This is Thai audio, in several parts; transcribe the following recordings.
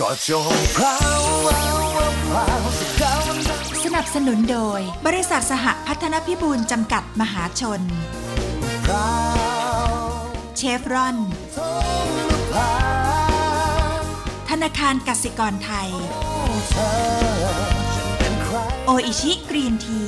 ก็จงพราวพราวพราวสนับสนุนโดย บริษัทสหพัฒนพิบูลจำกัดมหาชน พราวเชฟรอน พราวธนาคารกสิกรไทย เธอ โออิชิกรีนที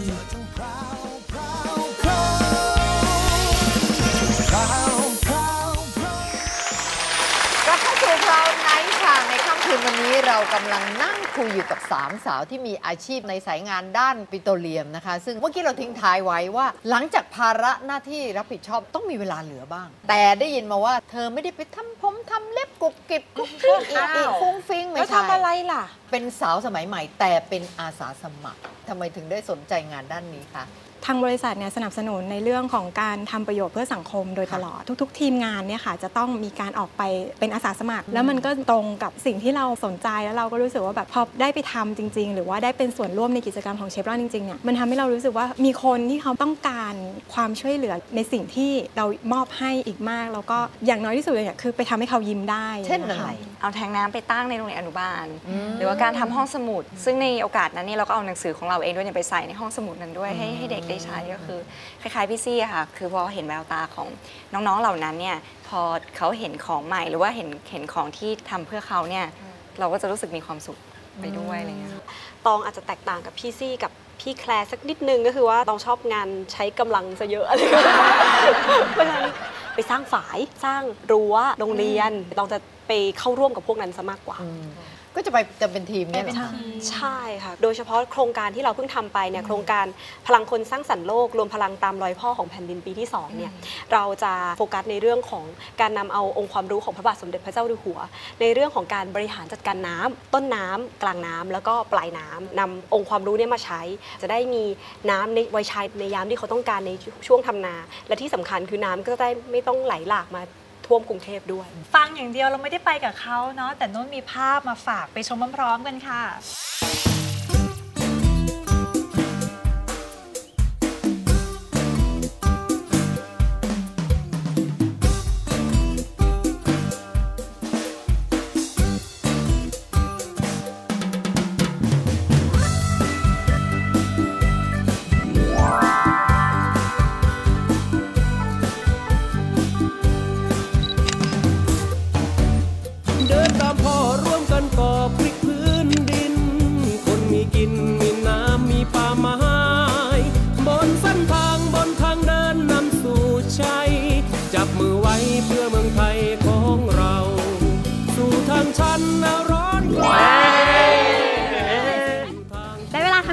นี้เรากำลังนั่งคุยอยู่กับสามสาวที่มีอาชีพในสายงานด้านปิโตรเลียมนะคะ ซึ่งเมื่อกี้เราทิ้งท้ายไว้ว่า หลังจากภาระหน้าที่รับผิดชอบต้องมีเวลาเหลือบ้าง แต่ได้ยินมาว่าเธอไม่ได้ไปทำผมทำเล็บกุบกิบกุบกิ๊บอีอ้าวอีฟุ้งฟิ้งไม่แล้วใช่ทำอะไรล่ะ เป็นสาวสมัยใหม่ แต่เป็นอาสาสมัครทำไมถึงได้สนใจงานด้านนี้คะ ทางบริษัทเนี่ยสนับสนุนในเรื่องของการทำประโยชน์เพื่อสังคมโดยตลอดทุก ๆ ทีมงานเนี่ยค่ะจะต้องมีการออกไปเป็นอาสาสมัคร แล้วมันก็ตรงกับสิ่งที่เราสนใจแล้วเราก็รู้สึกว่าแบบพอได้ไปทำจริง ๆ หรือว่าได้เป็นส่วนร่วมในกิจกรรมของเชฟรอนจริงๆเนี่ยมันทำให้เรารู้สึกว่ามีคนที่เขาต้องการความช่วยเหลือในสิ่งที่เรามอบให้อีกมาก แล้วก็อย่างน้อยที่สุดเลยเนี่ยคือไปทำให้เขายิ้มได้ เช่นคอะไรเอาแทงน้ำไปตั้งในโรงเรียนอนุบาลอืมหรือว่าการทำห้องสมุด ซึ่งในโอกาสนั้นเนี่ยเราก็เอาหนังสือของเราเองด้วยเนี่ยไปใส่ในห้องสมุดนั้นด้วยให้ให้เด็กได้ใช้ก็คือ คล้ายๆพี่ซี่อะค่ะ คือพอเห็นแววตาของน้องๆเหล่านั้นเนี่ยพอเขาเห็นของใหม่หรือว่าเห็นเห็นของที่ทำเพื่อเขาเนี่ยเราก็จะรู้สึกมีความสุขไปด้วยอะไรเงี้ยตองอาจจะแตกต่างกับพี่ซี่กับพี่แคลร์สักนิดนึงก็คือว่าตองชอบงานใช้กำลังซะเยอะอะไรอย่างเงี้ยเพราะฉะนั้นไปสร้างฝายสร้างรั้วโรงเรียนตองจะไปเข้าร่วมกับพวกนั้นซะมากกว่าอืม ก็จะไปจะเป็นทีมเนี่ยเหรอคะใช่ค่ะ โดยเฉพาะโครงการที่เราเพิ่งทำไปเนี่ยโครงการพลังคนสร้างสรรค์โลก รวมพลังตามรอยพ่อของแผ่นดินปีที่2เนี่ยเราจะโฟกัสในเรื่องของการนำเอาองค์ความรู้ของพระบาทสมเด็จพระเจ้าอยู่หัว ในเรื่องของการบริหารจัดการน้ำต้นน้ำกลางน้ำแล้วก็ปลายน้ำนำองค์ความรู้เนี่ยมาใช้ จะได้มีน้ำในไว้ใช้ในยามที่เขาต้องการในช่วงทำนา และที่สำคัญคือน้ำก็จะได้ไม่ต้องไหลหลากมา ท่วมกรุงเทพด้วย ฟังอย่างเดียวเราไม่ได้ไปกับเขาเนาะแต่นุ่นมีภาพมาฝากไปชมพร้อมๆกันค่ะ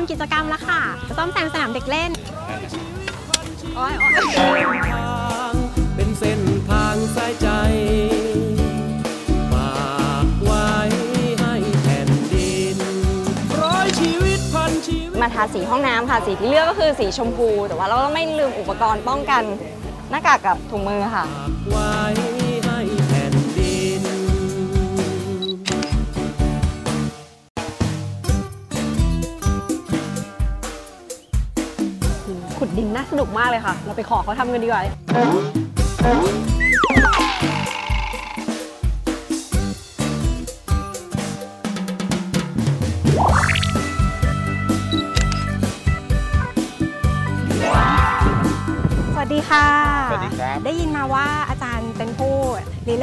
ำกิจกรรมแล้วค่ะซ่อมแซมสนามเด็กเล่นเป็นเส้นทางสายใจฝากไว้ให้แผ่นดินร้อยชีวิตพันชีวิตมาทาสีห้องน้ำค่ะ สีที่เลือกก็คือสีชมพู แต่ว่าเราก็ไม่ลืมอุปกรณ์ป้องกันหน้ากากกับถุงมือค่ะ ดินน่าสนุกมากเลยค่ะ เราไปขอเขาทำกันดีกว่า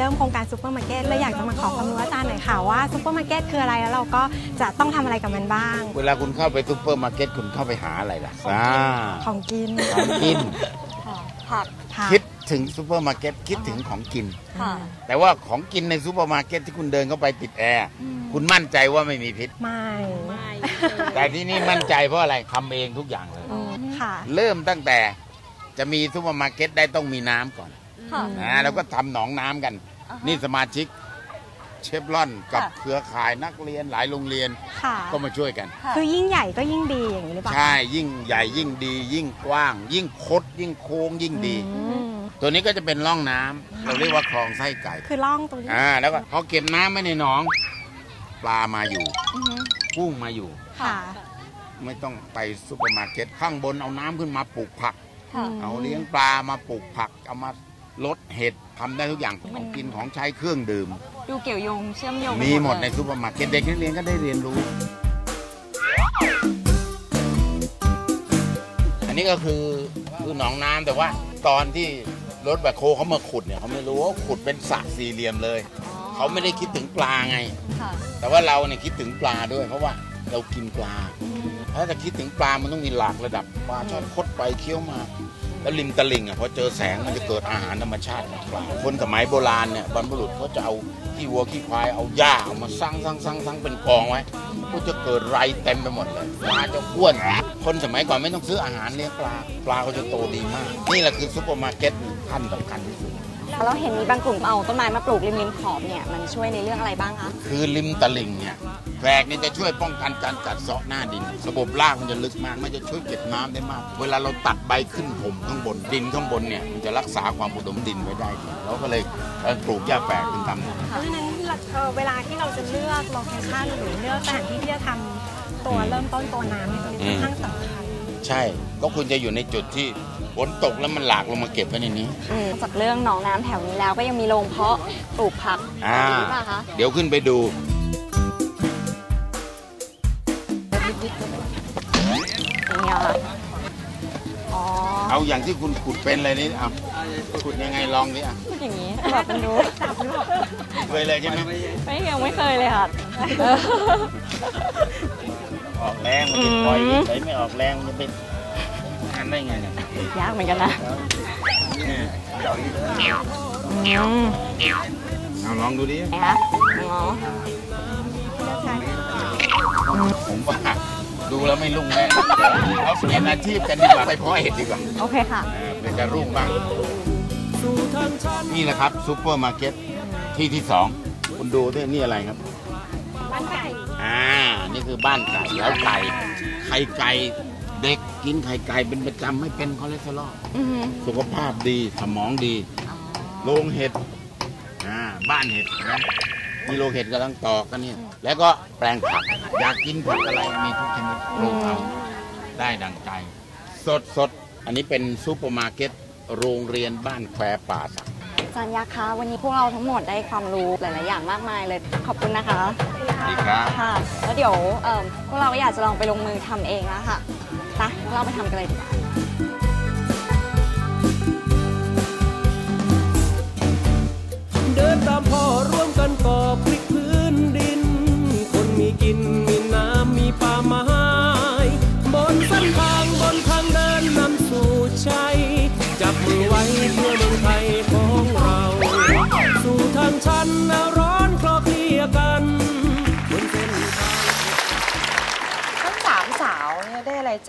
ริเริ่มโครงการซูเปอร์มาร์เก็ตเลยอยากจะมาขอความรู้อาจารย์หน่อยค่ะว่าซูเปอร์มาร์เก็ตคืออะไรแล้วเราก็จะต้องทำอะไรกับมันบ้าง เวลาคุณเข้าไปซูเปอร์มาร์เก็ตคุณเข้าไปหาอะไรล่ะอ่าของกินของกินผักค่ะคิดถึงซูเปอร์มาร์เก็ตคิดถึงของกินค่ะแต่ว่าของกินในซูเปอร์มาร์เก็ตที่คุณเดินเข้าไปติดแอร์คุณมั่นใจว่าไม่มีพิษไม่แต่ที่นี่มั่นใจเพราะอะไรทำเองทุกอย่างเลยอืมค่ะเริ่มตั้งแต่จะมีซูเปอร์มาร์เก็ตได้ต้องมีน้ำก่อนค่ะนะแล้วก็ทำหนองน้ำกัน นี่สมาชิกเชฟรอนกับค่ะ เครือข่ายนักเรียนหลายโรงเรียนค่ะ ก็มาช่วยกันคือยิ่งใหญ่ก็ยิ่งดีอย่างนี้หรือเปล่าใช่ยิ่งใหญ่ยิ่งดี ยิ่งกว้าง ยิ่งคด ยิ่งโค้งยิ่งดี อืมตัวนี้ก็จะเป็นร่องน้ำเราเรียกว่าคลองไส้ไก่คือล่องตรงนี้อ่าแล้วก็พอเก็บน้ำไว้ในหนอง ปลามาอยู่กุ้งมาอยู่ ค่ะไม่ต้องไปซูเปอร์มาร์เก็ตข้างบนเอาน้ำขึ้นมาปลูกผัก ค่ะ เอาเลี้ยงปลามาปลูกผักเอามา ลดเห็ดทำได้ทุกอย่างของกินของใช้เครื่องดื่ม ดูเกี่ยวโยงเชื่อมโยงมีหมดในเลยซูเปอร์มาร์เก็ตเด็กนักเรียนก็ได้เรียนรู้ อันนี้ก็คือคือหนองน้ำแต่ว่าตอนที่รถแบคโฮเขามาขุดเนี่ยเขาไม่รู้ว่าขุดเป็นสระสี่เหลี่ยมเลยเขาไม่ได้คิดถึงปลาไงค่ะแต่ว่าเราเนี่ยคิดถึงปลาด้วย เพราะว่าเรากินปลา ถ้าจะคิดถึงปลามันต้องมีหลากระดับปลาชอนคดไปเคี้ยวมา แล้วริมตลิ่งอะพอเจอแสงมันจะเกิดอาหารธรรมชาติปลาคนสมัยโบราณเนี่ยบรรพบุรุษเขาจะเอาขี้วัวขี้ควายเอาหญ้าเอามาสร้างสร้างสร้างสร้างเป็นกองไว้ก็จะเกิดไรเต็มไปหมดเลยปลาจะอ้วนคนสมัยก่อนไม่ต้องซื้ออาหารเลี้ยงปลาปลาเขาจะโตดีมาก นี่แหละคือซุปเปอร์มาร์เก็ตขั้นสำคัญที่สุด เราเห็นมีบางกลุ่มเอาต้นไม้มาปลูกริมริมๆขอบเนี่ยมันช่วยในเรื่องอะไรบ้างคะ คือริมตลิ่งเนี่ยแฝกนี่จะช่วยป้องกันการกัดเซาะหน้าดิน ระบบรากมันจะลึกมาก มันจะช่วยเก็บน้ำได้มาก เวลาเราตัดใบขึ้นผมข้างบนดินข้างบนเนี่ยมันจะรักษาความอุดมดินไว้ได้ดีเราก็เลยเอ่อปลูกหญ้าแฝกถึงทำเพราะฉะนั้นเอ่อเวลาที่เราจะเลือกโลเคชั่นหรือเลือกสถานที่ที่จะทำตัวเริ่มต้นตัวน้ำเนี่ยตรงนี้ค่อนข้างสำคัญ ใช่ก็คุณจะอยู่ในจุดที่ฝนตกแล้วมันหลากลงมาเก็บไว้ในนี้ อืมจากเรื่องหนองน้ำแถวนี้แล้วก็ยังมีโรงเพาะปลูกผักอ่าแบบนี้ป่ะคะ เดี๋ยวขึ้นไปดู อย่างเงี้ยค่ะอ๋อเอาอย่างที่คุณขุดเป็นเลยนี่เอาขุดยังไงลองดิอะพูดอย่างนี้แบบมันดูเคยเลยใช่ไหมไม่ยังไม่เคยเลยค่ะ ออกแรงมันจะปล่อยใช้ไม่ออกแรงมันจะเป็นงานได้ไงเนี่ยยากเหมือนกันนะเนี่ยอืมเอาลองดูดิไหนคะอ๋อผมว่าดูแล้วไม่รุ่งแน่เอาเปลี่ยนอาชีพกันดีกว่าไปเพาะเห็ดดีกว่าโอเคค่ะเออเพื่อจะรุ่งบ้างนี่แหละครับซูเปอร์มาร์เก็ตที่ที่สองคุณดูด้วยนี่อะไรครับบ้านไก่อ่า นี่คือบ้านไก่แล้วไก่ไข่ไก่เด็กกินไข่ไก่เป็นประจำไม่เป็นคอเลสเตอรอลอือหือสุขภาพดีสมองดีโรงเห็ดอ่าบ้านเห็ดนะมีโรงเห็ดกำลังตอกกันเนี่ย แล้วก็แปลงผักอยากกินผักอะไรมีทุกชนิดปลูกเอาได้ดังใจ สดสดอันนี้เป็นซูเปอร์มาร์เก็ตโรงเรียนบ้านแควป่าสัก อาจารย์ยักษ์คะวันนี้พวกเราทั้งหมดได้ความรู้หลาย ๆ อย่างมากมายเลยขอบคุณนะคะ ดีครับ ค่ะ แล้วเดี๋ยวเอิ่มพวกเราก็อยากจะลองไปลงมือทำเองแล้วค่ะนะพวกเราไปทำกันเลยดีกว่า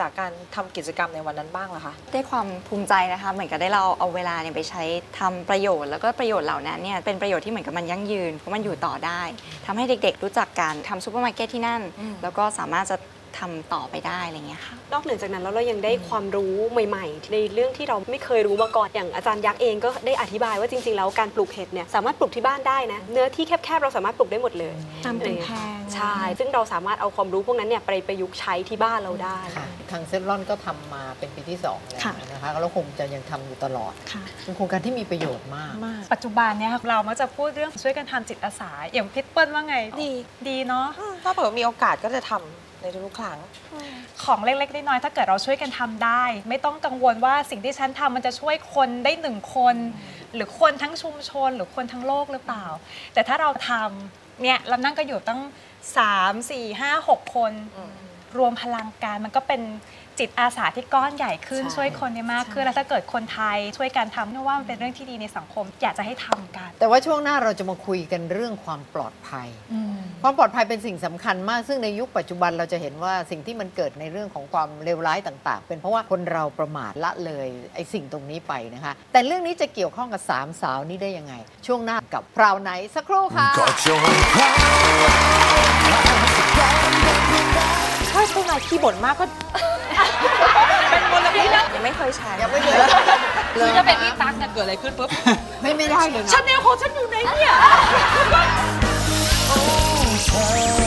จากการทำกิจกรรมในวันนั้นบ้างล่ะคะได้ความภูมิใจนะคะ เหมือนกับได้เราเอาเวลาเนี่ยไปใช้ทำประโยชน์ แล้วก็ประโยชน์เหล่านั้นเนี่ยเป็นประโยชน์ที่เหมือนกับมันยั่งยืนเพราะมันอยู่ต่อได้ทำให้เด็กๆ รู้จักการทำซูเปอร์มาร์เก็ตที่นั่น แล้วก็สามารถจะ ทำต่อไปได้อะไรเงี้ยค่ะนอกเหนือจากนั้นแล้วเรายังได้ความรู้ใหม่ ๆ ในเรื่องที่เราไม่เคยรู้มาก่อนอย่างอาจารย์ยักษ์เองก็ได้อธิบายว่าจริง ๆ แล้วการปลูกเห็ดเนี่ยสามารถปลูกที่บ้านได้นะเนื้อที่แคบๆเราสามารถปลูกได้หมดเลยตามกำแพงใช่ซึ่งเราสามารถเอาความรู้พวกนั้นเนี่ยไปประยุกต์ใช้ที่บ้านเราได้ค่ะทางเซฟรอนก็ทำมาเป็นปีที่สองแล้วค่ะนะคะแล้วคงจะยังทำอยู่ตลอดค่ะเป็นโครงการที่มีประโยชน์มากมาก ปัจจุบันเนี่ยเรามักจะพูดเรื่องช่วยกันทำจิตอาสาอย่างพิทเปิ้ลว่าไงดีดีเนาะอืมถ้าเผื่อมีโอกาสก็จะทำ ในทุกๆครั้ง ของเล็กๆน้อยๆถ้าเกิดเราช่วยกันทำได้ ไม่ต้องกังวลว่าสิ่งที่ฉันทำมันจะช่วยคนได้หนึ่งคน หรือคนทั้งชุมชน หรือคนทั้งโลกหรือเปล่า แต่ถ้าเราทำเนี่ยเรานั่งก็อยู่ตั้ง 3 4 5 6 คน รวมพลังการมันก็เป็น จิตอาสาที่ก้อนใหญ่ขึ้นใช่ช่วยคนได้มากขึ้นแล้วถ้าเกิดคนไทยช่วยกันทำเพราะว่ามันเป็นเรื่องที่ดีในสังคม อยากจะให้ทำกัน แต่ว่าช่วงหน้าเราจะมาคุยกันเรื่องความปลอดภัยความปลอดภัยเป็นสิ่งสำคัญมาก ซึ่งในยุคปัจจุบันเราจะเห็นว่าสิ่งที่มันเกิดในเรื่องของความเลวร้ายต่าง ๆ เป็นเพราะว่าคนเราประมาทละเลยไอ้สิ่งตรงนี้ไปนะคะ แต่เรื่องนี้จะเกี่ยวข้องกับสามสาวนี้ได้ยังไง ช่วงหน้ากับพราวไนท์สักครู่ค่ะถ้าพวกนายขี้บ่นมากก็ เป็นมลพิษยังไม่เคยใช้ยังไม่เคยคือถ้าเป็นพี่ตั๊กเนี่ยเกิดอะไรขึ้นปุ๊บ ไม่ไม่ได้เลยนะชาแนลของฉันอยู่ไหนเนี่ยโอ้เธอ